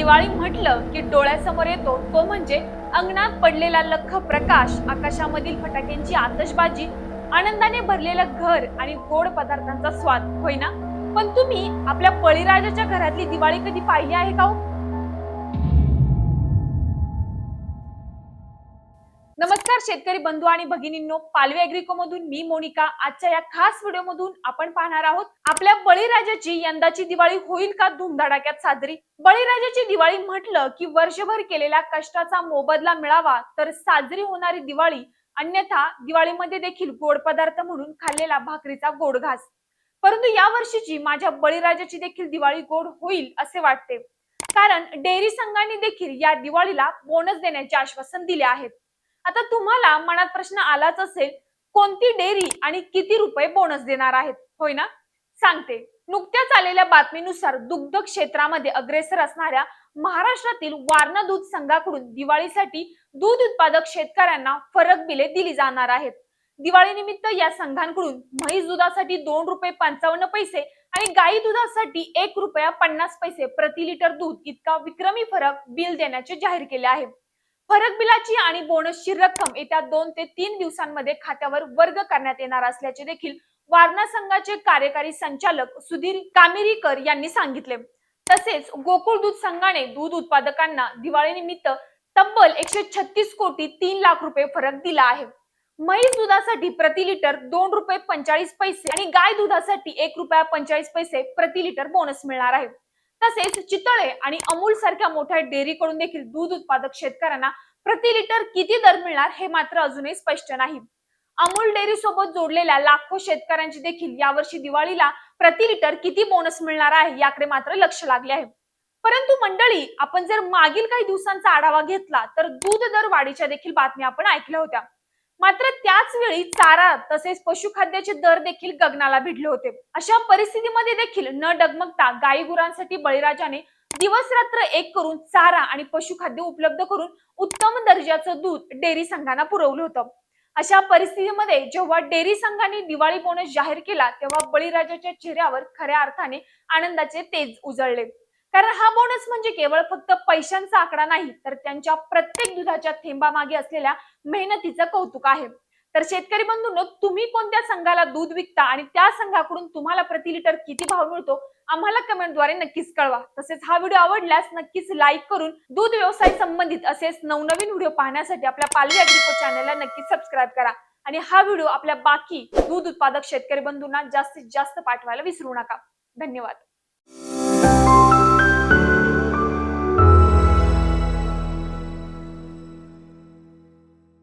दिवाळी म्हटलं की डोळ्यासमोर येतो तो म्हणजे अंगणात पडलेला लख प्रकाश आकाशामधील फटाक्यांची आतषबाजी आनंदाने भरलेलं घर आणि गोड पदार्थांचा स्वाद होय ना? पण तुम्ही आपल्या बळीराजाच्या घरातली दिवाळी कधी पाहिली आहे का हो? नमस्कार शेतकरी बंधू आणि भगिनींनो पालवे अॅग्रिको मधून मी मोनिका. आजच्या या खास व्हिडिओ मधून आपण पाहणार आहोत आपल्या बळीराजाची यंदाची दिवाळी होईल का धुमधडाक्यात साजरी? बळीराजाची दिवाळी म्हटलं की वर्षभर केलेल्या कष्टाचा मोबदला मिळावा तर साजरी होणारी दिवाळी अन्यथा दिवाळीमध्ये देखील गोड पदार्थ म्हणून खाल्लेला भाकरीचा गोड घास परंतु या वर्षीची माझ्या बळीराजाची देखील दिवाळी गोड होईल असे वाटते. कारण डेअरी संघाने देखील या दिवाळीला बोनस देण्याचे आश्वासन दिले आहेत. आता तुम्हाला मनात प्रश्न आलाच असेल कोणती डेअरी आणि किती रुपये बोनस देणार आहेत? होय ना? सांगते. नुकत्याच आलेल्या बातमीनुसार दुग्ध क्षेत्रामध्ये अग्रेसर असणाऱ्या महाराष्ट्रातील वारणा दूध संघाकडून दिवाळीसाठी दूध उत्पादक शेतकऱ्यांना फरक बिले दिली जाणार आहेत. दिवाळी निमित्त या संघांकडून म्हैस दुधासाठी दोन रुपये पंचावन्न पैसे आणि गाई दुधासाठी एक रुपया पन्नास पैसे प्रति लिटर दूध इतका विक्रमी फरक बिल देण्याचे जाहीर केले आहे. फरक बिलाची आणि बोनसची रक्कम येत्या दोन ते तीन दिवसांमध्ये खात्यावर वर्ग करण्यात येणार असल्याचे देखील वारणा संघाचे कार्यकारी संचालक सुधीर कामेरीकर यांनी सांगितले. तसेच गोकुळ दूध संघाने दूध उत्पादकांना दिवाळीनिमित्त तब्बल एकशे छत्तीस कोटी तीन लाख रुपये फरक दिला आहे. म्हैस दुधासाठी प्रति लिटर दोन रुपये पंचाळीस पैसे आणि गाय दुधासाठी एक रुपया पंचाळीस पैसे प्रति लिटर बोनस मिळणार आहे. तसेच चितळे आणि अमूल सारख्या मोठ्या डेअरीकडून देखील दूध उत्पादक शेतकऱ्यांना प्रति लिटर किती दर मिळणार हे मात्र अजूनही स्पष्ट नाही. अमूल डेअरी सोबत जोडलेल्या लाखो शेतकऱ्यांची देखील यावर्षी दिवाळीला प्रति लिटर किती बोनस मिळणार आहे याकडे मात्र लक्ष लागले आहे. परंतु मंडळी आपण जर मागील काही दिवसांचा आढावा घेतला तर दूध दर वाढीच्या देखील बातम्या आपण ऐकल्या होत्या. मात्र त्याच वेळी चारा तसेच पशुखाद्याचे दर देखील गगनाला भिडले होते. अशा परिस्थितीमध्ये देखील न डगमगता गाई गुरांसाठी बळीराजाने दिवस रात्र एक करून चारा आणि पशुखाद्य उपलब्ध करून उत्तम दर्जाचं दूध डेअरी संघांना पुरवलं होतं. अशा परिस्थितीमध्ये जेव्हा डेअरी संघाने दिवाळी बोनस जाहीर केला तेव्हा बळीराजाच्या चेहऱ्यावर खऱ्या अर्थाने आनंदाचे तेज उजळले. कारण हा बोनस म्हणजे केवळ फक्त पैशांचा आकडा नाही तर त्यांच्या प्रत्येक दुधाच्या थेंबामागे असलेल्या मेहनतीचं कौतुक आहे. तर शेतकरी बंधूंनो तुम्ही कोणत्या संघाला दूध विकता आणि त्या संघाकडून तुम्हाला प्रति लिटर किती भाव मिळतो आम्हाला कमेंटद्वारे नक्कीच कळवा. तसेच हा व्हिडिओ आवडल्यास नक्कीच लाईक करून दूध व्यवसाय संबंधित असेच नवनवीन व्हिडिओ पाहण्यासाठी आपल्या पालवी अग्रिको चॅनलला नक्कीच सबस्क्राईब करा. आणि हा व्हिडिओ आपल्या बाकी दूध उत्पादक शेतकरी बंधूंना जास्तीत जास्त पाठवायला विसरू नका. धन्यवाद.